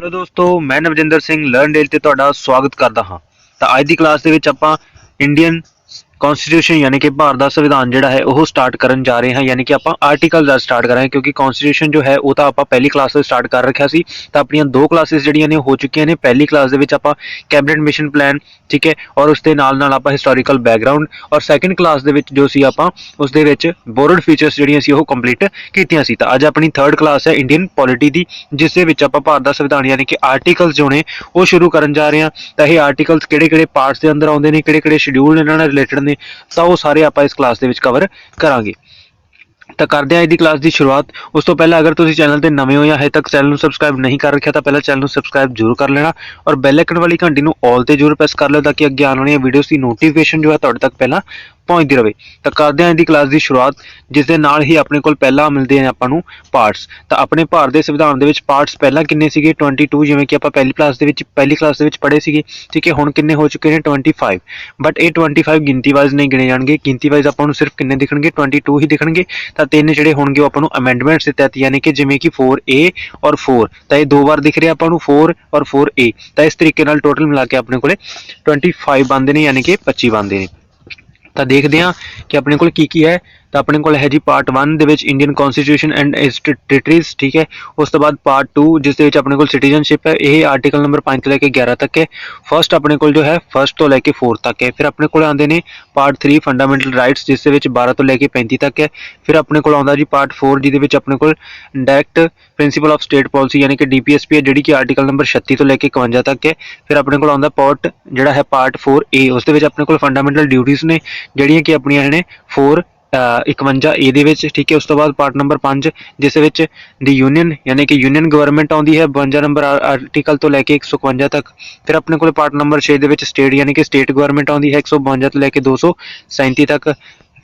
Hello ਦੋਸਤੋ, ਮੈਂ ਨਵਜਿੰਦਰ Singh learn Del ਤੇ ਤੁਹਾਡਾ ਸਵਾਗਤ ਕਰਦਾ ਹਾਂ। ਤਾਂ ਅੱਜ ਦੀ ਕਲਾਸ ਦੇ ਵਿੱਚ ਆਪਾਂ ਇੰਡੀਅਨ ਕਨਸਟੀਟਿਊਸ਼ਨ ਯਾਨੀ ਕਿ ਭਾਰਤ ਦਾ ਸੰਵਿਧਾਨ ਜਿਹੜਾ ਹੈ ਉਹ ਸਟਾਰਟ ਕਰਨ ਜਾ ਰਹੇ ਹਾਂ, ਯਾਨੀ ਕਿ ਆਪਾਂ ਆਰਟੀਕਲ ਦਾ ਸਟਾਰਟ ਕਰਾਂਗੇ ਕਿਉਂਕਿ ਕਨਸਟੀਟਿਊਸ਼ਨ ਜੋ ਹੈ ਉਹ ਤਾਂ ਆਪਾਂ ਪਹਿਲੀ ਕਲਾਸ ਤੋਂ ਸਟਾਰਟ ਕਰ ਰੱਖਿਆ ਸੀ, ਤਾਂ ਆਪਣੀਆਂ ਦੋ ਕਲਾਸਿਸ ਜਿਹੜੀਆਂ ਨੇ ਹੋ ਚੁੱਕੀਆਂ ਨੇ। ਪਹਿਲੀ ਕਲਾਸ ਦੇ ਵਿੱਚ ਆਪਾਂ ਕੈਬਨਿਟ ਮਿਸ਼ਨ ਪਲਾਨ ਠੀਕ ਹੈ, ਔਰ ਉਸ ਦੇ ਨਾਲ ਨਾਲ ਆਪਾਂ ਹਿਸਟੋਰੀਕਲ ਬੈਕਗ੍ਰਾਉਂਡ ਔਰ ਸੈਕੰਡ ਕਲਾਸ ਦੇ ਵਿੱਚ ਜੋ ਸੀ ਆਪਾਂ, ਉਸ ਦੇ ਵਿੱਚ ਬੋਰਡ ਫੀਚਰਸ ਜਿਹੜੀਆਂ ਸੀ ਉਹ ਕੰਪਲੀਟ ਕੀਤੀਆਂ ਸੀ। ਤਾਂ ਅੱਜ ਆਪਣੀ ਥਰਡ ਕਲਾਸ ਹੈ ਇੰਡੀਅਨ ਪੋਲਿਟੀ ਦੀ, ਜਿਸ ਦੇ ਵਿੱਚ ਆਪਾਂ ਭਾਰਤ ਦਾ ਸੰਵਿਧਾਨ ਯਾਨੀ ਕਿ ਆਰਟੀਕਲਸ ਜੋ ਨੇ ਉਹ ਸ਼ੁਰੂ ਕਰਨ ਜਾ ਰਹੇ ਹਾਂ। ਤਾਂ ਇਹ ਆਰਟੀਕਲਸ ਕਿਹੜੇ-ਕਿਹੜੇ ਪਾਰਟਸ ਦੇ ਅੰਦਰ ਆਉਂਦੇ ਨੇ, ਕਿਹੜੇ-ਕਿਹੜੇ ਸ਼ਡਿਊਲ ਇਹਨਾਂ ਨਾਲ ਰਿਲੇਟਡ ਨੇ, ਤਾਂ ਉਹ ਸਾਰੇ ਆਪਾਂ ਇਸ ਕਲਾਸ ਦੇ ਵਿੱਚ ਕਵਰ ਕਰਾਂਗੇ। ਤਾਂ ਕਰਦੇ ਹਾਂ ਅੱਜ ਦੀ ਕਲਾਸ ਦੀ ਸ਼ੁਰੂਆਤ। ਉਸ ਤੋਂ ਪਹਿਲਾਂ ਅਗਰ ਤੁਸੀਂ ਚੈਨਲ ਤੇ ਨਵੇਂ ਹੋ ਜਾਂ ਹਜੇ ਤੱਕ ਚੈਨਲ ਨੂੰ ਸਬਸਕ੍ਰਾਈਬ ਨਹੀਂ ਕਰ ਰੱਖਿਆ, ਤਾਂ ਪਹਿਲਾਂ ਚੈਨਲ ਨੂੰ ਸਬਸਕ੍ਰਾਈਬ ਜ਼ਰੂਰ ਕਰ ਲੈਣਾ ਔਰ ਬੈਲ ਆਈਕਨ ਵਾਲੀ ਘੰਟੀ ਨੂੰ ਆਲ ਤੇ ਜ਼ਰੂਰ ਪ੍ਰੈਸ ਕਰ ਲਿਓ ਤਾਂ ਕਿ ਅੱਗੇ ਆਉਣ ਵਾਲੀਆਂ ਵੀਡੀਓਜ਼ ਦੀ ਨੋਟੀਫਿਕੇਸ਼ਨ ਜੋ ਹੈ ਤੁਹਾਡੇ ਤੱਕ ਪਹਿਲਾਂ ਪਹੁੰਚਦੀ ਰਹੇ ਤਾਂ ਕਰਦੇ ਹਾਂ ਇਹਦੀ ਕਲਾਸ ਦੀ ਸ਼ੁਰੂਆਤ ਜਿਸ ਦੇ ਨਾਲ ਹੀ ਆਪਣੇ ਕੋਲ ਪਹਿਲਾਂ ਮਿਲਦੇ ਨੇ ਆਪਾਂ ਨੂੰ ਪਾਰਟਸ ਤਾਂ ਆਪਣੇ ਭਾਰਤ ਦੇ ਸੰਵਿਧਾਨ ਦੇ ਵਿੱਚ ਪਾਰਟਸ ਪਹਿਲਾਂ ਕਿੰਨੇ ਸੀਗੇ? 22 ਜਿਵੇਂ ਕਿ ਆਪਾਂ ਪਹਿਲੀ ਕਲਾਸ ਦੇ ਵਿੱਚ, ਪਹਿਲੀ ਕਲਾਸ ਦੇ ਵਿੱਚ ਪੜ੍ਹੇ ਸੀਗੇ। ਠੀਕ ਹੈ, ਹੁਣ ਕਿੰਨੇ ਹੋ ਚੁੱਕੇ ਨੇ? 25 ਬਟ ਇਹ 25 ਗਿਣਤੀ ਵਾਈਜ਼ ਨਹੀਂ ਗਿਣੇ ਜਾਣਗੇ। ਗਿਣਤੀ ਵਾਈਜ਼ ਆਪਾਂ ਨੂੰ ਸਿਰਫ ਕਿੰਨੇ ਦਿਖਣਗੇ? 22 ਹੀ ਦਿਖਣਗੇ। ਤਾਂ ਤਿੰਨ ਜਿਹੜੇ ਹੋਣਗੇ ਉਹ ਆਪਾਂ ਨੂੰ ਅਮੈਂਡਮੈਂਟਸ ਦੇ ਤਹਿਤ ਯਾਨੀ ਕਿ ਜਿਵੇਂ ਕਿ 4A ਔਰ 4 ਤਾਂ ਇਹ ਦੋ ਵਾਰ ਦਿਖ ਰਿਹਾ ਆਪਾਂ ਨੂੰ 4 ਔਰ 4A ਤਾਂ ਇਸ ਤਰੀਕੇ ਨਾਲ ਟੋਟਲ ਮਿਲਾ ਕੇ ਆਪਣੇ ਕੋਲੇ 25 ਬਣਦੇ ਨੇ, ਯਾਨੀ ਕਿ 25 ਬਣਦੇ ਨੇ। ਤਾਂ ਦੇਖਦੇ ਹਾਂ ਕਿ ਆਪਣੇ ਕੋਲ ਕੀ ਕੀ ਹੈ। ਤਾਂ ਆਪਣੇ ਕੋਲ ਹੈ ਜੀ ਪਾਰਟ 1 ਦੇ ਵਿੱਚ Indian constitution and its territories ਠੀਕ ਹੈ? ਉਸ ਤੋਂ ਬਾਅਦ ਪਾਰਟ 2 ਜਿਸ ਦੇ ਵਿੱਚ ਆਪਣੇ ਕੋਲ ਸਿਟੀਜ਼ਨਸ਼ਿਪ ਹੈ, ਇਹ ਆਰਟੀਕਲ ਨੰਬਰ 5 ਤੋਂ ਲੈ ਕੇ 11 ਤੱਕ ਹੈ। ਫਰਸਟ ਆਪਣੇ ਕੋਲ ਜੋ ਹੈ ਫਰਸਟ ਤੋਂ ਲੈ ਕੇ 4 ਤੱਕ ਹੈ। ਫਿਰ ਆਪਣੇ ਕੋਲ ਆਉਂਦੇ ਨੇ ਪਾਰਟ 3 ਫੰਡਾਮੈਂਟਲ ਰਾਈਟਸ ਜਿਸ ਦੇ ਵਿੱਚ 12 ਤੋਂ ਲੈ ਕੇ 35 ਤੱਕ ਹੈ। ਫਿਰ ਆਪਣੇ ਕੋਲ ਆਉਂਦਾ ਜੀ ਪਾਰਟ 4 ਜਿਹਦੇ ਵਿੱਚ ਆਪਣੇ ਕੋਲ direct principle of state policy ਯਾਨੀ ਕਿ ਡੀਪੀਐਸਪੀ ਹੈ, ਜਿਹੜੀ ਕਿ ਆਰਟੀਕਲ ਨੰਬਰ 36 ਤੋਂ ਲੈ ਕੇ 51 ਤੱਕ ਹੈ। ਫਿਰ ਆਪਣੇ ਕੋਲ ਆਉਂਦਾ ਪਾਰਟ ਜਿਹੜਾ ਹੈ ਪਾਰਟ 4A ਉਸ ਦੇ ਵਿੱਚ ਆਪਣੇ ਕੋਲ ਫੰਡਾਮੈਂਟਲ ਡਿਊਟੀਆਂ ਨੇ, ਜਿਹੜੀਆਂ ਕਿ ਆਪਣੀਆਂ ਨੇ 4 51 ਏ ਦੇ ਵਿੱਚ, ਠੀਕ ਹੈ, ਉਸ ਤੋਂ ਬਾਅਦ ਪਾਰਟ ਨੰਬਰ 5 ਜਿਸ ਵਿੱਚ ਦੀ ਯੂਨੀਅਨ ਯਾਨੀ ਕਿ ਯੂਨੀਅਨ ਗਵਰਨਮੈਂਟ ਆਉਂਦੀ ਹੈ 52 ਨੰਬਰ ਆਰਟੀਕਲ ਤੋਂ ਲੈ ਕੇ 151 ਤੱਕ। ਫਿਰ ਆਪਣੇ ਕੋਲ ਪਾਰਟ ਨੰਬਰ 6 ਦੇ ਵਿੱਚ ਸਟੇਟ ਯਾਨੀ ਕਿ ਸਟੇਟ ਗਵਰਨਮੈਂਟ ਆਉਂਦੀ ਹੈ 152 ਤੋਂ ਲੈ ਕੇ 237 ਤੱਕ।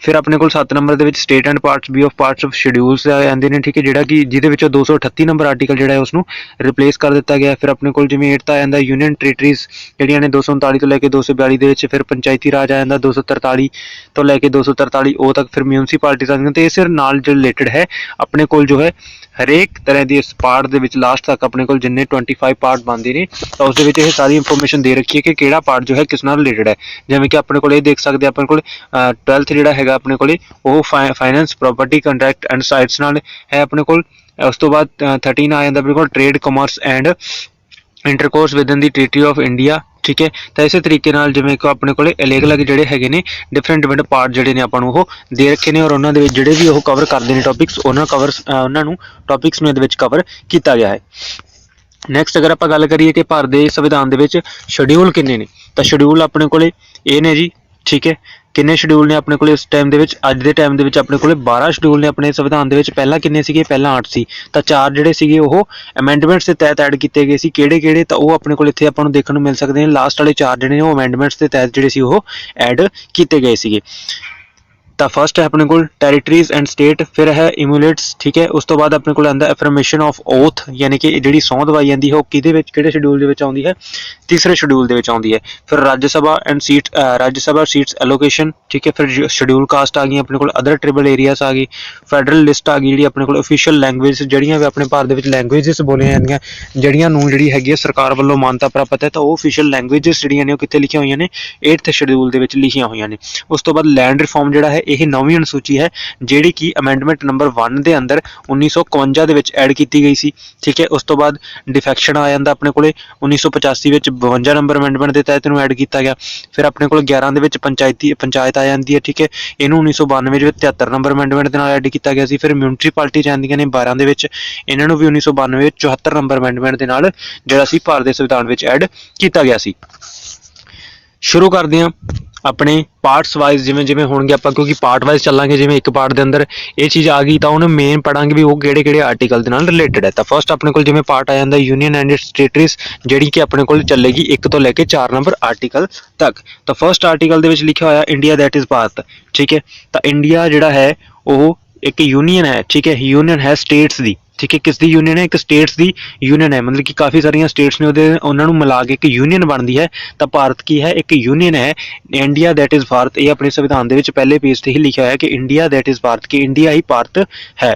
ਫਿਰ ਆਪਣੇ ਕੋਲ 7 ਨੰਬਰ ਦੇ ਵਿੱਚ state and parts B of parts of schedules ਆਉਂਦੇ ਨੇ, ਠੀਕ ਹੈ, ਜਿਹੜਾ ਕਿ ਜਿਹਦੇ ਵਿੱਚੋਂ 238 ਨੰਬਰ ਆਰਟੀਕਲ ਜਿਹੜਾ ਹੈ ਉਸ ਨੂੰ ਰਿਪਲੇਸ ਕਰ ਦਿੱਤਾ ਗਿਆ ਫਿਰ ਆਪਣੇ ਕੋਲ ਜਿਵੇਂ 8 ਆ ਜਾਂਦਾ ਯੂਨੀਅਨ ਟੈਰੀਟਰੀਜ਼ ਜਿਹੜੀਆਂ ਨੇ 239 ਤੋਂ ਲੈ ਕੇ 242 ਦੇ ਵਿੱਚ ਫਿਰ ਪੰਚਾਇਤੀ ਰਾਜ ਆ ਜਾਂਦਾ 243 ਤੋਂ ਲੈ ਕੇ 243 ਉਹ ਤੱਕ ਫਿਰ ਮਿਊਨਿਸਪੈਲਿਟੀਜ਼ ਆਉਂਦੀਆਂ ਤੇ ਇਸ ਨਾਲ ਜੋ ਰਿਲੇਟਡ ਹੈ। ਆਪਣੇ ਕੋਲ ਜੋ ਹੈ, ਹਰੇਕ ਤਰ੍ਹਾਂ ਦੀ ਇਸ ਪਾਰਟ ਦੇ ਵਿੱਚ ਲਾਸਟ ਤੱਕ ਆਪਣੇ ਕੋਲ ਜਿੰਨੇ 25 ਪਾਰਟ ਬਣਦੇ ਨੇ, ਤਾਂ ਉਸ ਦੇ ਵਿੱਚ ਇਹ ਸਾਰੀ ਇਨਫੋਰਮੇਸ਼ਨ ਦੇ ਰੱਖੀ ਹੈ ਕਿ ਕਿਹੜਾ ਪਾਰਟ ਜੋ ਹੈ ਕਿਸ ਨਾਲ ਰਿਲੇਟਡ ਹੈ। ਜਿਵੇਂ ਕਿ ਆਪਣੇ ਕੋਲ ਇਹ ਦੇਖ ਸਕਦੇ ਆਪਾਂ ਕੋਲ 12th ਜਿਹੜਾ ਹੈ ਹੈਗਾ ਆਪਣੇ ਕੋਲੇ ਉਹ finance property contract and sites ਨਾਲ ਹੈ ਆਪਣੇ ਕੋਲ। ਉਸ ਤੋਂ ਬਾਅਦ ਅ, 13 ਆ ਜਾਂਦਾ ਆਪਣੇ trade commerce and intercourse within the treaty of India ਠੀਕ ਹੈ? ਤਾਂ ਇਸੇ ਤਰੀਕੇ ਨਾਲ ਜਿਵੇਂ ਕਿ ਆਪਣੇ ਕੋਲੇ ਅਲੱਗ-ਅਲੱਗ ਜਿਹੜੇ ਹੈਗੇ ਨੇ ਡਿਫਰੈਂਟ ਡਿਫਰੈਂਟ ਪਾਰਟ ਜਿਹੜੇ ਨੇ ਆਪਾਂ ਨੂੰ ਉਹ ਦੇ ਰੱਖੇ ਨੇ ਔਰ ਉਹਨਾਂ ਦੇ ਵਿੱਚ ਜਿਹੜੇ ਵੀ ਉਹ ਕਵਰ ਕਰਦੇ ਨੇ ਟੌਪਿਕਸ ਉਹਨਾਂ ਕਵਰ ਉਹਨਾਂ ਨੂੰ ਟੌਪਿਕਸ ਨੂੰ ਇਹਦੇ ਵਿੱਚ ਕਵਰ ਕੀਤਾ ਗਿਆ ਹੈ। ਨੈਕਸਟ ਅਗਰ ਆਪਾਂ ਗੱਲ ਕਰੀਏ ਕਿ ਭਾਰਤ ਦੇ ਸੰਵਿਧਾਨ ਦੇ ਵਿੱਚ ਸ਼ਡਿਊਲ ਕਿੰਨੇ ਨੇ ਤਾਂ ਸ਼ਡਿਊਲ ਆਪਣੇ ਕੋਲੇ ਇਹ ਨੇ ਜੀ ਠੀਕ ਹੈ? ਕਿੰਨੇ ਸ਼ਡਿਊਲ ਨੇ ਆਪਣੇ ਕੋਲੇ ਇਸ ਟਾਈਮ ਦੇ ਵਿੱਚ? ਅੱਜ ਦੇ ਟਾਈਮ ਦੇ ਵਿੱਚ ਆਪਣੇ ਕੋਲੇ 12 ਸ਼ਡਿਊਲ ਨੇ ਆਪਣੇ ਸੰਵਿਧਾਨ ਦੇ ਵਿੱਚ। ਪਹਿਲਾਂ ਕਿੰਨੇ ਸੀਗੇ? ਪਹਿਲਾਂ 8 ਸੀ। ਤਾਂ ਚਾਰ ਜਿਹੜੇ ਸੀਗੇ, ਉਹ ਅਮੈਂਡਮੈਂਟਸ ਦੇ ਤਹਿਤ ਐਡ ਕੀਤੇ ਗਏ ਸੀ। ਕਿਹੜੇ ਕਿਹੜੇ ਤਾਂ ਉਹ ਆਪਣੇ ਕੋਲ ਇੱਥੇ ਆਪਾਂ ਨੂੰ ਦੇਖਣ ਨੂੰ ਮਿਲ ਸਕਦੇ ਨੇ। ਲਾਸਟ ਵਾਲੇ ਚਾਰ ਜਿਹੜੇ ਨੇ, ਉਹ ਅਮੈਂਡਮੈਂਟਸ ਦੇ ਤਹਿਤ ਜਿਹੜੇ ਸੀ, ਉਹ ਐਡ ਕੀਤੇ ਗਏ ਸੀਗੇ। ਤਾਂ ਫਰਸਟ ਹੈ ਆਪਣੇ ਕੋਲ ਟੈਰੀਟਰੀਜ਼ ਐਂਡ ਸਟੇਟ ਫਿਰ ਹੈ ਇਮੂਲੇਟਸ ਠੀਕ ਹੈ? ਉਸ ਤੋਂ ਬਾਅਦ ਆਪਣੇ ਕੋਲ ਆਂਦਾ ਐਫਰਮੇਸ਼ਨ ਆਫ ਓਥ ਯਾਨੀ ਕਿ ਜਿਹੜੀ ਸਹੁੰ ਦਵਾਈ ਜਾਂਦੀ ਹੈ, ਉਹ ਕਿਹਦੇ ਵਿੱਚ, ਕਿਹੜੇ ਸ਼ਡਿਊਲ ਦੇ ਵਿੱਚ ਆਉਂਦੀ ਹੈ? ਤੀਸਰੇ ਸ਼ਡਿਊਲ ਦੇ ਵਿੱਚ ਆਉਂਦੀ ਹੈ। ਫਿਰ Rajya Sabha and seat Rajya Sabha seats allocation ਠੀਕ ਹੈ? ਫਿਰ ਸ਼ਡਿਊਲ ਕਾਸਟ ਆ ਗਈ, ਆਪਣੇ ਕੋਲ ਅਦਰ ਟ੍ਰਿਬਲ ਏਰੀਆਸ ਆ ਗਈ ਫੈਡਰਲ ਲਿਸਟ ਆ ਗਈ, ਜਿਹੜੀ ਆਪਣੇ ਕੋਲ ਅਫੀਸ਼ੀਅਲ ਲੈਂਗੁਏਜ ਜਿਹੜੀਆਂ ਵੀ ਆਪਣੇ ਭਾਰਤ ਦੇ ਵਿੱਚ ਲੈਂਗੁਏਜਸ ਬੋਲੀਆਂ ਜਾਂਦੀਆਂ, ਜਿਹੜੀਆਂ ਨੂੰ ਜਿਹੜੀ ਹੈਗੀ ਹੈ ਸਰਕਾਰ ਵੱਲੋਂ ਮਾਨਤਾ ਪ੍ਰਾਪਤ ਹੈ, ਤਾਂ ਉਹ ਅਫੀਸ਼ੀਅਲ ਲੈਂਗੁਏਜਸ ਜਿਹੜੀਆਂ ਨੇ, ਉਹ ਕਿੱਥੇ ਲਿਖੀਆਂ ਹੋਈਆਂ ਨੇ? 8th ਸ਼ਡਿਊਲ ਦੇ ਵਿੱਚ ਲਿਖੀਆਂ ਹੋਈਆਂ ਨੇ। ਉਸ ਤੋਂ ਬਾਅਦ ਲੈਂਡ ਰਿਫਾਰਮ ਜਿਹੜਾ ਹੈ ਇਹ ਨੌਵੀਂ ਅਨੁਸੂਚੀ ਹੈ, ਜਿਹੜੀ ਕਿ ਅਮੈਂਡਮੈਂਟ ਨੰਬਰ 1 ਦੇ ਅੰਦਰ 1951 ਦੇ ਵਿੱਚ ਐਡ ਕੀਤੀ ਗਈ ਸੀ। ਠੀਕ ਹੈ, ਉਸ ਤੋਂ ਬਾਅਦ ਡਿਫੈਕਸ਼ਨ ਆ ਜਾਂਦਾ ਆਪਣੇ ਕੋਲੇ। 1985 ਵਿੱਚ 52 ਨੰਬਰ ਅਮੈਂਡਮੈਂਟ ਦੇ ਤਹਿਤ ਇਹਨੂੰ ਐਡ ਕੀਤਾ ਗਿਆ। ਫਿਰ ਆਪਣੇ ਕੋਲ 11 ਦੇ ਵਿੱਚ ਪੰਚਾਇਤੀ, ਪੰਚਾਇਤ ਆ ਜਾਂਦੀ ਹੈ, ਠੀਕ ਹੈ। ਇਹਨੂੰ 1992 ਵਿੱਚ 73 ਨੰਬਰ ਅਮੈਂਡਮੈਂਟ ਦੇ ਨਾਲ ਐਡ ਕੀਤਾ ਗਿਆ ਸੀ। ਫਿਰ ਮਿਊਨਿਸਪੈਲਿਟੀ ਜਾਂਦੀਆਂ ਨੇ 12 ਦੇ ਵਿੱਚ। ਇਹਨਾਂ ਨੂੰ ਵੀ 1992 ਵਿੱਚ 74 ਨੰਬਰ ਅਮੈਂਡਮੈਂਟ ਦੇ ਨਾਲ ਜਿਹੜਾ ਸੀ ਭਾਰਤ ਦੇ ਸੰਵਿਧਾਨ ਵਿੱਚ ਐਡ ਕੀਤਾ ਗਿਆ ਸੀ। ਸ਼ੁਰੂ ਕਰਦੇ ਹਾਂ। ਆਪਣੇ ਪਾਰਟਸ ਵਾਈਜ਼ ਜਿਵੇਂ ਜਿਵੇਂ ਹੋਣਗੇ ਆਪਾਂ, ਕਿਉਂਕਿ ਪਾਰਟ ਵਾਈਜ਼ ਚੱਲਾਂਗੇ, ਜਿਵੇਂ ਇੱਕ ਪਾਰਟ ਦੇ ਅੰਦਰ ਇਹ ਚੀਜ਼ ਆ ਗਈ, ਤਾਂ ਉਹਨੂੰ ਮੇਨ ਪੜਾਂਗੇ ਵੀ ਉਹ ਕਿਹੜੇ ਕਿਹੜੇ ਆਰਟੀਕਲ ਦੇ ਨਾਲ ਰਿਲੇਟਡ ਹੈ। ਤਾਂ ਫਰਸਟ ਆਪਣੇ ਕੋਲ ਜਿਵੇਂ ਪਾਰਟ ਆ ਜਾਂਦਾ ਯੂਨੀਅਨ ਐਂਡ ਇਟਸ ਜਿਹੜੀ ਕਿ ਆਪਣੇ ਕੋਲ ਚੱਲੇਗੀ 1 ਤੋਂ ਲੈ ਕੇ 4 ਨੰਬਰ ਆਰਟੀਕਲ ਤੱਕ। ਤਾਂ ਫਰਸਟ ਆਰਟੀਕਲ ਦੇ ਵਿੱਚ ਲਿਖਿਆ ਹੋਇਆ ਇੰਡੀਆ ਦੈਟ ਇਜ਼ ਭਾਰਤ ਠੀਕ ਹੈ? ਤਾਂ ਇੰਡੀਆ ਜਿਹੜਾ ਹੈ, ਉਹ ਇੱਕ ਯੂਨੀਅਨ ਹੈ, ਠੀਕ ਹੈ? ਯੂਨੀਅਨ ਹੈ ਸਟੇਟਸ ਦੀ। ਠੀਕ ਹੈ ਕਿਸ ਦੀ ਯੂਨੀਅਨ ਹੈ, ਇੱਕ ਸਟੇਟਸ ਦੀ ਯੂਨੀਅਨ ਹੈ। ਮਤਲਬ ਕਿ ਕਾਫੀ ਸਾਰੀਆਂ ਸਟੇਟਸ ਨੇ ਉਹਦੇ, ਉਹਨਾਂ ਨੂੰ ਮਿਲਾ ਕੇ ਇੱਕ ਯੂਨੀਅਨ ਬਣਦੀ ਹੈ। ਤਾਂ ਭਾਰਤ ਕੀ ਹੈ? ਇੱਕ ਯੂਨੀਅਨ ਹੈ। ਇੰਡੀਆ ਦੈਟ ਇਜ਼ ਭਾਰਤ, ਇਹ ਆਪਣੇ ਸੰਵਿਧਾਨ ਦੇ ਵਿੱਚ ਪਹਿਲੇ ਪੇਜ ਤੇ ਹੀ ਲਿਖਿਆ ਹੋਇਆ ਹੈ ਕਿ ਇੰਡੀਆ ਦੈਟ ਇਜ਼ ਭਾਰਤ, ਕਿ ਇੰਡੀਆ ਹੀ ਭਾਰਤ ਹੈ।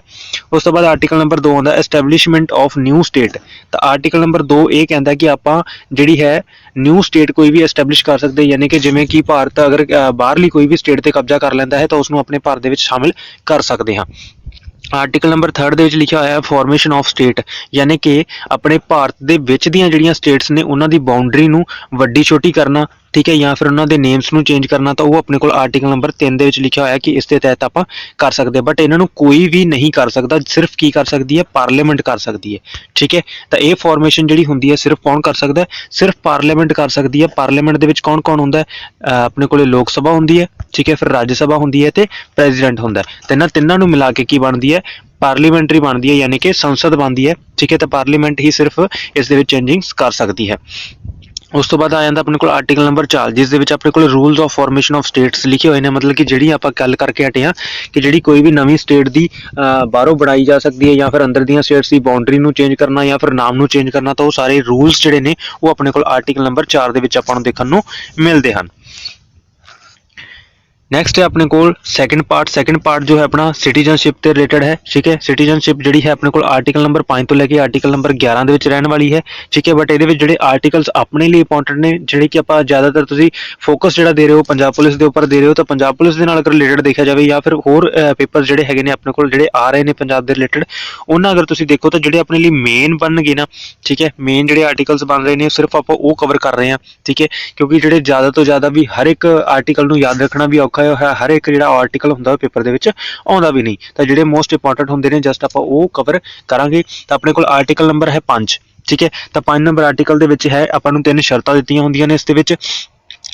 ਉਸ ਤੋਂ ਬਾਅਦ ਆਰਟੀਕਲ ਨੰਬਰ 2 ਆਉਂਦਾ ਐਸਟੈਬਲਿਸ਼ਮੈਂਟ ਆਫ ਨਿਊ ਸਟੇਟ ਤਾਂ ਆਰਟੀਕਲ ਨੰਬਰ 2 ਇਹ ਕਹਿੰਦਾ ਕਿ ਆਪਾਂ ਜਿਹੜੀ ਹੈ ਨਿਊ ਸਟੇਟ ਕੋਈ ਵੀ ਐਸਟੈਬਲਿਸ਼ ਕਰ ਸਕਦੇ, ਯਾਨੀ ਕਿ ਜਿਵੇਂ ਕਿ ਭਾਰਤ ਅਗਰ ਬਾਹਰਲੀ ਕੋਈ ਵੀ ਸਟੇਟ ਤੇ ਕਬਜ਼ਾ ਕਰ ਲੈਂਦਾ ਹੈ, ਤਾਂ ਉਸ ਨੂੰ ਆਪਣੇ ਭਾਰਤ ਦੇ ਵਿੱਚ ਸ਼ਾਮਿਲ ਕਰ ਸਕਦੇ ਹਾਂ। ਆਰਟੀਕਲ ਨੰਬਰ 3 ਦੇ ਵਿੱਚ ਲਿਖਿਆ ਹੋਇਆ ਹੈ ਫਾਰਮੇਸ਼ਨ ਆਫ ਸਟੇਟ ਯਾਨੀ ਕਿ ਆਪਣੇ ਭਾਰਤ ਦੇ ਵਿੱਚ ਦੀਆਂ ਜਿਹੜੀਆਂ ਸਟੇਟਸ ਨੇ, ਉਹਨਾਂ ਦੀ ਬਾਉਂਡਰੀ ਨੂੰ ਵੱਡੀ ਛੋਟੀ ਕਰਨਾ, ਠੀਕ ਹੈ, ਜਾਂ ਫਿਰ ਉਹਨਾਂ ਦੇ ਨੇਮਸ ਨੂੰ ਚੇਂਜ ਕਰਨਾ, ਤਾਂ ਉਹ ਆਪਣੇ ਕੋਲ ਆਰਟੀਕਲ ਨੰਬਰ 3 ਦੇ ਵਿੱਚ ਲਿਖਿਆ ਹੋਇਆ ਕਿ ਇਸ ਦੇ ਤਹਿਤ ਆਪਾਂ ਕਰ ਸਕਦੇ ਬਟ ਇਹਨਾਂ ਨੂੰ ਕੋਈ ਵੀ ਨਹੀਂ ਕਰ ਸਕਦਾ, ਸਿਰਫ ਕੀ ਕਰ ਸਕਦੀ ਹੈ? ਪਾਰਲੀਮੈਂਟ ਕਰ ਸਕਦੀ ਹੈ, ਠੀਕ ਹੈ? ਤਾਂ ਇਹ ਫਾਰਮੇਸ਼ਨ ਜਿਹੜੀ ਹੁੰਦੀ ਹੈ, ਸਿਰਫ ਕੌਣ ਕਰ ਸਕਦਾ ਹੈ? ਸਿਰਫ ਪਾਰਲੀਮੈਂਟ ਕਰ ਸਕਦੀ ਹੈ। ਪਾਰਲੀਮੈਂਟ ਦੇ ਵਿੱਚ ਕੌਣ ਕੌਣ ਹੁੰਦਾ ਹੈ? ਆਪਣੇ ਕੋਲੇ ਲੋਕ ਸਭਾ ਹੁੰਦੀ ਹੈ, ਠੀਕ ਹੈ, ਫਿਰ ਰਾਜ ਸਭਾ ਹੁੰਦੀ ਹੈ ਤੇ ਪ੍ਰੈਜ਼ੀਡੈਂਟ ਹੁੰਦਾ ਹੈ। ਤੇ ਇਹਨਾਂ ਤਿੰਨਾਂ ਨੂੰ ਮਿਲਾ ਕੇ ਕੀ ਬਣਦੀ ਹੈ? ਪਾਰਲੀਮੈਂਟਰੀ ਬਣਦੀ ਹੈ ਯਾਨੀ ਕਿ ਸੰਸਦ ਬਣਦੀ ਹੈ ਠੀਕ ਹੈ ਤਾਂ ਪਾਰਲੀਮੈਂਟ ਹੀ ਸਿਰਫ ਇਸ ਦੇ ਵਿੱਚ ਚੇਂਜਿੰਗਸ ਕਰ ਸਕਦੀ ਹੈ। ਉਸ ਤੋਂ ਬਾਅਦ ਆ ਜਾਂਦਾ ਆਪਣੇ ਕੋਲ ਆਰਟੀਕਲ ਨੰਬਰ 4 ਜਿਸ ਦੇ ਵਿੱਚ ਆਪਣੇ ਕੋਲ rules of formation of states ਲਿਖੇ ਹੋਏ ਨੇ ਮਤਲਬ ਕਿ ਜਿਹੜੀ ਆਪਾਂ ਗੱਲ ਕਰਕੇ ਹਟੇ ਹਾਂ ਕਿ ਜਿਹੜੀ ਕੋਈ ਵੀ ਨਵੀਂ ਸਟੇਟ ਦੀ ਅਹ, ਬਾਹਰੋਂ ਬਣਾਈ ਜਾ ਸਕਦੀ ਹੈ ਜਾਂ ਫਿਰ ਅੰਦਰ ਦੀਆਂ ਸਟੇਟਸ ਦੀ ਬਾਉਂਡਰੀ ਨੂੰ ਚੇਂਜ ਕਰਨਾ ਜਾਂ ਫਿਰ ਨਾਮ ਨੂੰ ਚੇਂਜ ਕਰਨਾ ਤਾਂ ਉਹ ਸਾਰੇ ਰੂਲਸ ਜਿਹੜੇ ਨੇ ਉਹ ਆਪਣੇ ਕੋਲ ਆਰਟੀਕਲ ਨੰਬਰ 4 ਦੇ ਵਿੱਚ ਆਪਾਂ ਨੂੰ ਦੇਖਣ ਨੂੰ ਮਿਲਦੇ ਹਨ। ਨੈਕਸਟ ਹੈ ਆਪਣੇ ਕੋਲ ਸੈਕੰਡ ਪਾਰਟ ਸੈਕੰਡ ਪਾਰਟ ਜੋ ਹੈ ਆਪਣਾ ਸਿਟੀਜ਼ਨਸ਼ਿਪ ਤੇ ਰਿਲੇਟਡ ਹੈ, ਠੀਕ ਹੈ? ਸਿਟੀਜ਼ਨਸ਼ਿਪ ਜਿਹੜੀ ਹੈ ਆਪਣੇ ਕੋਲ ਆਰਟੀਕਲ ਨੰਬਰ 5 ਤੋਂ ਲੈ ਕੇ ਆਰਟੀਕਲ ਨੰਬਰ 11 ਦੇ ਵਿੱਚ ਰਹਿਣ ਵਾਲੀ ਹੈ, ਠੀਕ ਹੈ? ਬਟ ਇਹਦੇ ਵਿੱਚ ਜਿਹੜੇ ਆਰਟੀਕਲਸ ਆਪਣੇ ਲਈ ਇੰਪੋਰਟੈਂਟ ਨੇ, ਜਿਹੜੇ ਕਿ ਆਪਾਂ ਜ਼ਿਆਦਾਤਰ ਤੁਸੀਂ ਫੋਕਸ ਜਿਹੜਾ ਦੇ ਰਹੇ ਹੋ ਪੰਜਾਬ ਪੁਲਿਸ ਦੇ ਉੱਪਰ ਦੇ ਰਹੇ ਹੋ, ਤਾਂ ਪੰਜਾਬ ਪੁਲਿਸ ਦੇ ਨਾਲ ਅਗਰ ਰਿਲੇਟਡ ਦੇਖਿਆ ਜਾਵੇ ਜਾਂ ਫਿਰ ਹੋਰ ਪੇਪਰ ਜਿਹੜੇ ਹੈਗੇ ਨੇ ਆਪਣੇ ਕੋਲ ਜਿਹੜੇ ਆ ਰਹੇ ਨੇ ਪੰਜਾਬ ਦੇ ਰਿਲੇਟਡ ਉਹਨਾਂ ਅਗਰ ਤੁਸੀਂ ਦੇਖੋ ਤਾਂ ਜਿਹੜੇ ਆਪਣੇ ਲਈ ਮੇਨ ਬਣਨਗੇ ਨਾ, ਠੀਕ ਹੈ? ਮੇਨ ਜਿਹੜੇ ਆਰਟੀਕਲਸ ਬਣ ਰਹੇ ਨੇ, ਸਿਰਫ ਆਪਾਂ ਉਹ ਕਵਰ ਕਰ ਰਹੇ ਹਾਂ, ਠੀਕ ਹੈ? ਕਿਉਂਕਿ ਜਿਹੜੇ ਜ਼ਿਆਦਾ ਤੋਂ ਜ਼ਿਆਦਾ ਵੀ ਹਰ ਇੱਕ ਆਰਟੀਕਲ ਨੂੰ ਯਾਦ ਰੱਖਣਾ ਵੀ ਔਖਾ ਹੈ ਹਰ ਇੱਕ ਜਿਹੜਾ ਆਰਟੀਕਲ ਹੁੰਦਾ ਉਹ ਪੇਪਰ ਦੇ ਵਿੱਚ ਆਉਂਦਾ ਵੀ ਨਹੀਂ। ਤਾਂ ਜਿਹੜੇ ਮੋਸਟ ਇੰਪੋਰਟੈਂਟ ਹੁੰਦੇ ਨੇ ਜਸਟ ਆਪਾਂ ਉਹ ਕਵਰ ਕਰਾਂਗੇ। ਤਾਂ ਆਪਣੇ ਕੋਲ ਆਰਟੀਕਲ ਨੰਬਰ ਹੈ 5 ਠੀਕ ਹੈ? ਤਾਂ 5 ਨੰਬਰ ਆਰਟੀਕਲ ਦੇ ਵਿੱਚ ਹੈ, ਆਪਾਂ ਨੂੰ ਤਿੰਨ ਸ਼ਰਤਾਂ ਦਿੱਤੀਆਂ ਹੁੰਦੀਆਂ ਨੇ, ਇਸ ਦੇ ਵਿੱਚ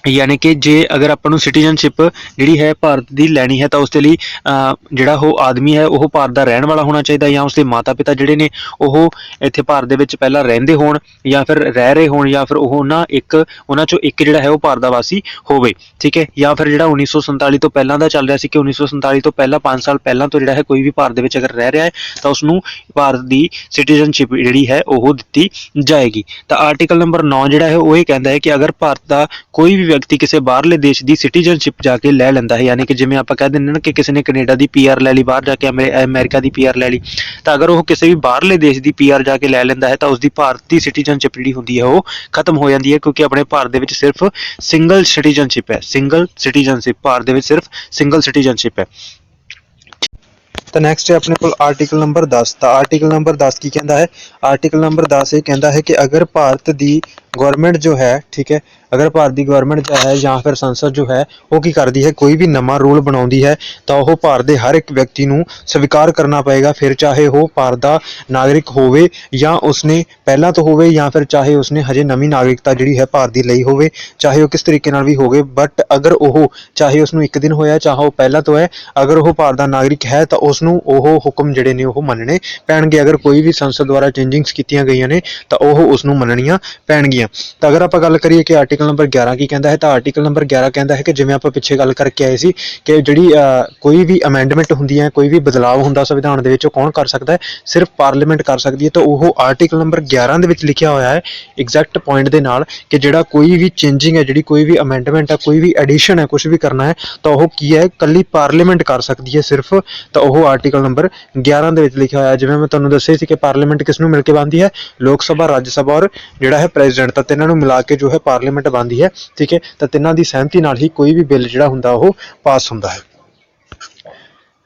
ਯਾਨੀ ਕਿ ਜੇ ਅਗਰ ਆਪਾਂ ਨੂੰ ਸਿਟੀਜ਼ਨਸ਼ਿਪ ਜਿਹੜੀ ਹੈ ਭਾਰਤ ਦੀ ਲੈਣੀ ਹੈ ਤਾਂ ਉਸ ਦੇ ਲਈ ਜਿਹੜਾ ਉਹ ਆਦਮੀ ਹੈ, ਉਹ ਭਾਰਤ ਦਾ ਰਹਿਣ ਵਾਲਾ ਹੋਣਾ ਚਾਹੀਦਾ ਜਾਂ ਉਸਦੇ ਮਾਤਾ-ਪਿਤਾ ਜਿਹੜੇ ਨੇ, ਉਹ ਇੱਥੇ ਭਾਰਤ ਦੇ ਵਿੱਚ ਪਹਿਲਾਂ ਰਹਿੰਦੇ ਹੋਣ ਜਾਂ ਫਿਰ ਰਹਿ ਰਹੇ ਹੋਣ ਜਾਂ ਫਿਰ ਉਹ ਨਾ ਇੱਕ, ਉਹਨਾਂ ਚੋਂ ਇੱਕ ਜਿਹੜਾ ਹੈ ਉਹ ਭਾਰਤ ਦਾ ਵਾਸੀ ਹੋਵੇ, ਠੀਕ ਹੈ? ਜਾਂ ਫਿਰ ਜਿਹੜਾ 1947 ਤੋਂ ਪਹਿਲਾਂ ਦਾ ਚੱਲ ਰਿਹਾ ਸੀ ਕਿ 1947 ਤੋਂ ਪਹਿਲਾਂ 5 ਸਾਲ ਪਹਿਲਾਂ ਤੋਂ ਜਿਹੜਾ ਹੈ ਕੋਈ ਵੀ ਭਾਰਤ ਦੇ ਵਿੱਚ ਅਗਰ ਰਹਿ ਰਿਹਾ ਹੈ, ਤਾਂ ਉਸ ਨੂੰ ਭਾਰਤ ਦੀ ਸਿਟੀਜ਼ਨਸ਼ਿਪ ਜਿਹੜੀ ਹੈ ਉਹ ਦਿੱਤੀ ਜਾਏਗੀ। ਤਾਂ ਆਰਟੀਕਲ ਨੰਬਰ 9 ਜਿਹੜਾ ਹੈ, ਉਹ ਇਹ ਕਹਿੰਦਾ ਹੈ ਕਿ ਅਗਰ ਭਾਰਤ ਦਾ ਕੋਈ ਵੀ ਵਿਅਕਤੀ ਕਿਸੇ ਬਾਹਰਲੇ ਦੇਸ਼ ਦੀ ਸਿਟੀਜ਼ਨਸ਼ਿਪ ਜਾ ਕੇ ਲੈ ਲੈਂਦਾ ਹੈ, ਯਾਨੀ ਕਿ ਜਿਵੇਂ ਆਪਾਂ ਕਹਿ ਦਿੰਦੇ ਨਾ ਕਿ ਕਿਸੇ ਨੇ ਕੈਨੇਡਾ ਦੀ ਪੀਆਰ ਲੈ ਲਈ, ਬਾਹਰ ਜਾ ਕੇ ਅਮੇ- ਅਮਰੀਕਾ ਦੀ ਪੀਆਰ ਲੈ ਲਈ, ਤਾਂ ਅਗਰ ਉਹ ਕਿਸੇ ਵੀ ਬਾਹਰਲੇ ਦੇਸ਼ ਦੀ ਪੀਆਰ ਜਾ ਕੇ ਲੈ ਲੈਂਦਾ ਹੈ, ਤਾਂ ਉਸ ਦੀ ਭਾਰਤ ਦੀ ਸਿਟੀਜ਼ਨਸ਼ਿਪ ਜਿਹੜੀ ਹੁੰਦੀ ਹੈ, ਉਹ ਖਤਮ ਹੋ ਜਾਂਦੀ ਹੈ, ਕਿਉਂਕਿ ਆਪਣੇ ਭਾਰਤ ਦੇ ਵਿੱਚ ਸਿਰਫ ਸਿੰਗਲ ਸਿਟੀਜ਼ਨਸ਼ਿਪ ਹੈ, ਸਿੰਗਲ ਸਿਟੀਜ਼ਨਸ਼ਿਪ, ਭਾਰਤ ਦੇ ਵਿੱਚ ਸਿਰਫ ਸਿੰਗਲ ਸਿਟੀਜ਼ਨਸ਼ਿਪ ਹੈ। ਤਾਂ ਨੈਕਸਟ ਹੈ ਆਪਣੇ ਕੋਲ ਆਰਟੀਕਲ ਨੰਬਰ 10 ਤਾਂ ਆਰਟੀਕਲ ਨੰਬਰ 10 ਕੀ ਕਹਿੰਦਾ ਹੈ? ਆਰਟੀਕਲ ਨੰਬਰ 10 ਇਹ ਕਹਿੰਦਾ ਹੈ ਕਿ ਅਗਰ ਭਾਰਤ ਦੀ ਗਵਰਨਮੈਂਟ ਜੋ ਹੈ, ਠੀਕ ਹੈ ਅਗਰ ਭਾਰਤ ਦੀ ਗਵਰਨਮੈਂਟ ਜੋ ਹੈ ਜਾਂ ਫਿਰ ਸੰਸਦ ਜੋ ਹੈ, ਉਹ ਕੀ ਕਰਦੀ ਹੈ? ਕੋਈ ਵੀ ਨਵਾਂ ਰੂਲ ਬਣਾਉਂਦੀ ਹੈ, ਤਾਂ ਉਹ ਭਾਰਤ ਦੇ ਹਰ ਇੱਕ ਵਿਅਕਤੀ ਨੂੰ ਸਵੀਕਾਰ ਕਰਨਾ ਪਏਗਾ। ਫਿਰ ਚਾਹੇ ਉਹ ਭਾਰਤ ਦਾ ਨਾਗਰਿਕ ਹੋਵੇ ਜਾਂ ਉਸਨੇ ਪਹਿਲਾਂ ਤੋਂ ਹੋਵੇ ਜਾਂ ਫਿਰ ਚਾਹੇ ਉਸਨੇ ਹਜੇ ਨਵੀਂ ਨਾਗਰਿਕਤਾ ਜਿਹੜੀ ਹੈ ਭਾਰਤ ਦੀ ਲਈ ਹੋਵੇ, ਚਾਹੇ ਉਹ ਕਿਸ ਤਰੀਕੇ ਨਾਲ ਵੀ ਹੋਵੇ ਬਟ ਅਗਰ ਉਹ ਚਾਹੇ ਉਸ ਨੂੰ ਇੱਕ ਦਿਨ ਹੋਇਆ ਚਾਹੇ ਉਹ ਪਹਿਲਾਂ ਤੋਂ ਹੈ, ਅਗਰ ਉਹ ਭਾਰਤ ਦਾ ਨਾਗਰਿਕ ਹੈ ਤਾਂ ਉਸ ਨੂੰ ਉਹ ਹੁਕਮ ਜਿਹੜੇ ਨੇ ਉਹ ਮੰਨਣੇ ਪੈਣਗੇ। ਅਗਰ ਕੋਈ ਵੀ ਸੰਸਦ ਦੁਆਰਾ ਚੇਂਜਿੰਗਸ ਕੀਤੀਆਂ ਗਈਆਂ ਨੇ ਤਾਂ ਉਹ ਉਸ ਨੂੰ ਮੰਨਣੀਆਂ ਪੈਣਗੀਆਂ। ਤਾਂ ਅਗਰ ਆਪਾਂ ਗੱਲ ਕਰੀਏ ਕਿ ਆਰਟੀਕਲ ਨੰਬਰ 11 ਕੀ ਕਹਿੰਦਾ ਹੈ? ਤਾਂ ਆਰਟੀਕਲ ਨੰਬਰ 11 ਕਹਿੰਦਾ ਹੈ ਕਿ ਜਿਵੇਂ ਆਪਾਂ ਪਿੱਛੇ ਗੱਲ ਕਰਕੇ ਆਏ ਸੀ ਕਿ ਜਿਹੜੀ ਅਹ, ਕੋਈ ਵੀ ਅਮੈਂਡਮੈਂਟ ਹੁੰਦੀ ਹੈ ਕੋਈ ਵੀ ਬਦਲਾਅ ਹੁੰਦਾ ਸੰਵਿਧਾਨ ਦੇ ਵਿੱਚ ਉਹ ਕੌਣ ਕਰ ਸਕਦਾ ਹੈ? ਸਿਰਫ ਪਾਰਲੀਮੈਂਟ ਕਰ ਸਕਦੀ ਹੈ। ਤਾਂ ਉਹ ਆਰਟੀਕਲ ਨੰਬਰ 11 ਦੇ ਵਿੱਚ ਲਿਖਿਆ ਹੋਇਆ ਹੈ ਐਗਜ਼ੈਕਟ ਪੁਆਇੰਟ ਦੇ ਨਾਲ ਕਿ ਜਿਹੜਾ ਕੋਈ ਵੀ ਚੇਂਜਿੰਗ ਹੈ ਜਿਹੜੀ ਕੋਈ ਵੀ ਅਮੈਂਡਮੈਂਟ ਹੈ ਕੋਈ ਵੀ ਐਡੀਸ਼ਨ ਹੈ ਕੁਝ ਵੀ ਕਰਨਾ ਹੈ ਤਾਂ ਉਹ ਕੀ ਹੈ? ਕੱਲੀ ਪਾਰਲੀਮੈਂਟ ਕਰ ਸਕਦੀ ਹੈ ਸਿਰਫ। ਤਾਂ ਉਹ ਆਰਟੀਕਲ ਨੰਬਰ 11 ਦੇ ਵਿੱਚ ਲਿਖਿਆ ਹੋਇਆ ਹੈ। ਜਿਵੇਂ ਮੈਂ ਤੁਹਾਨੂੰ ਦੱਸਿਆ ਸੀ ਕਿ ਪਾਰਲੀਮੈਂਟ ਕਿਸ ਨੂੰ ਮਿਲ ਕੇ ਬਣਦੀ ਹੈ? ਲੋਕ ਸਭਾ ਰਾਜ ਸਭਾ ਔਰ ਜਿਹੜਾ ਹੈ ਪ੍ਰੈਜ਼ੀਡੈਂਟ ਤਾਂ ਤਿੰਨਾਂ ਨੂੰ ਮਿਲਾ ਕੇ ਜੋ ਹੈ ਪਾਰਲੀਮੈਂਟ ਬਣਦੀ ਹੈ, ਠੀਕ ਹੈ? ਤਾਂ ਤਿੰਨਾਂ ਦੀ ਸਹਿਮਤੀ ਨਾਲ ਹੀ ਕੋਈ ਵੀ ਬਿੱਲ ਜਿਹੜਾ ਹੁੰਦਾ ਉਹ ਪਾਸ ਹੁੰਦਾ ਹੈ।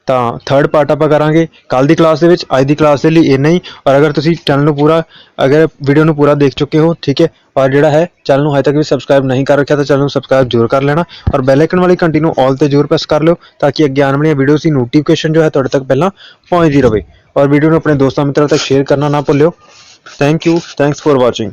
ਤਾਂ ਥਰਡ ਪਾਰਟ ਆਪਾਂ ਕਰਾਂਗੇ। ਕੱਲ ਦੀ ਕਲਾਸ ਦੇ ਵਿੱਚ, ਅੱਜ ਦੀ ਕਲਾਸ ਦੇ ਲਈ ਇੰਨਾ ਹੀ। ਔਰ ਅਗਰ ਤੁਸੀਂ ਚੈਨਲ ਨੂੰ ਪੂਰਾ, ਅਗਰ ਵੀਡੀਓ ਨੂੰ ਪੂਰਾ ਦੇਖ ਚੁੱਕੇ ਹੋ, ਠੀਕ ਹੈ? ਔਰ ਜਿਹੜਾ ਹੈ ਚੈਨਲ ਨੂੰ ਹਜੇ ਤੱਕ ਵੀ ਸਬਸਕ੍ਰਾਈਬ ਨਹੀਂ ਕਰ ਰੱਖਿਆ ਤਾਂ ਚੈਨਲ ਨੂੰ ਸਬਸਕ੍ਰਾਈਬ ਜ਼ਰੂਰ ਕਰ ਲੈਣਾ। ਔਰ ਬੈਲ ਆਈਕਨ ਵਾਲੀ ਘੰਟੀ ਨੂੰ ਆਲ ਤੇ ਜ਼ਰੂਰ ਪ੍ਰੈਸ ਕਰ ਲਿਓ, ਤਾਂ ਕਿ ਅੱਗੇ ਆਉਣ ਵਾਲੀਆਂ ਵੀਡੀਓਜ਼ ਦੀ ਨੋਟੀਫਿਕੇਸ਼ਨ ਜੋ ਹੈ ਤੁਹਾਡੇ ਤੱਕ ਪਹਿਲਾਂ ਪਹੁੰਚਦੀ ਰਹੇ। ਔਰ ਵੀਡੀਓ ਨੂੰ ਆਪਣੇ ਦੋਸਤਾਂ ਮਿੱਤਰਾਂ ਤੱਕ ਸ਼ੇਅਰ ਕਰਨਾ ਨਾ ਭੁੱਲਿਓ। Thank you thanks for watching